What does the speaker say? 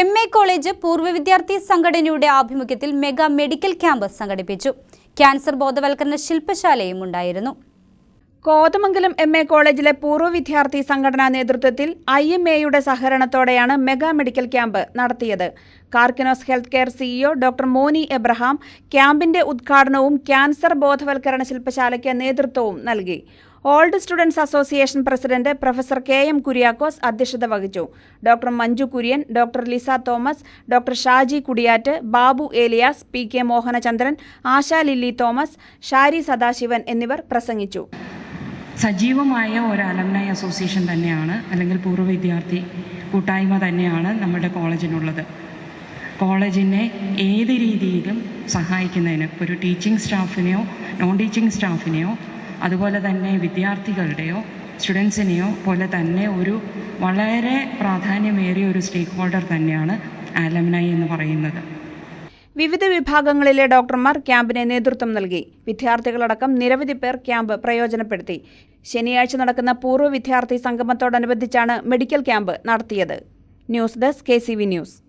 M A college പൂർവ വിദ്യാർത്ഥി സംഘടനയുടെ ആഭിമുഖ്യത്തിൽ മെഗാ മെഡിക്കൽ ക്യാമ്പ് സംഘടിപ്പിച്ചു. ക്യാൻസർ ബോധവൽക്കരണ ശില്പശാലയും ഉണ്ടായിരുന്നു. കോതമംഗലം എം എ കോളേജിലെ പൂർവ വിദ്യാർത്ഥി സംഘടനാ നേതൃത്വത്തിൽ ഐ എം എയുടെ സഹകരണത്തോടെയാണ് മെഗാ മെഡിക്കൽ ക്യാമ്പ് നടത്തിയത്. Karkinos health care CEO doctor Moni Abraham ക്യാമ്പിന്റെ ഉദ്ഘാടനവും ക്യാൻസർ ബോധവൽക്കരണ ശില്പശാലയ്ക്ക് നേതൃത്വവും നൽകി. Old students association president professor K M Kuriakose അധ്യക്ഷത വഹിച്ചു. Doctor Manju Kurian doctor Lisa Thomas doctor Shaji Kudiyat Babu Elias P K Mohanachandran Asha Lilly Thomas Shari Sadasivan എന്നിവർ പ്രസംഗിച്ചു. സജീവമായ ഒരു അലംനായി അസോസിയേഷൻ തന്നെയാണ് അല്ലെങ്കിൽ പൂർവ വിദ്യാർത്ഥി കൂട്ടായ്മ തന്നെയാണ് നമ്മുടെ കോളേജിനുള്ളത്. കോളേജിനെ ഏത് രീതിയിലും സഹായിക്കുന്നതിന് ഒരു ടീച്ചിങ് സ്റ്റാഫിനെയോ നോൺ ടീച്ചിങ് സ്റ്റാഫിനെയോ അതുപോലെ തന്നെ വിദ്യാർത്ഥികളുടെയോ സ്റ്റുഡൻസിനെയോ പോലെ തന്നെ ഒരു വളരെ പ്രാധാന്യമേറിയ ഒരു സ്റ്റേക്ക് ഹോൾഡർ തന്നെയാണ് ആലമനായി എന്ന് പറയുന്നത്. വിവിധ വിഭാഗങ്ങളിലെ ഡോക്ടർമാർ ക്യാമ്പിന് നേതൃത്വം നൽകി. വിദ്യാർത്ഥികളടക്കം നിരവധി പേർ ക്യാമ്പ് പ്രയോജനപ്പെടുത്തി. ശനിയാഴ്ച നടക്കുന്ന പൂർവ വിദ്യാർത്ഥി സംഗമത്തോടനുബന്ധിച്ചാണ് മെഡിക്കൽ ക്യാമ്പ് നടത്തിയത്. News desk K news.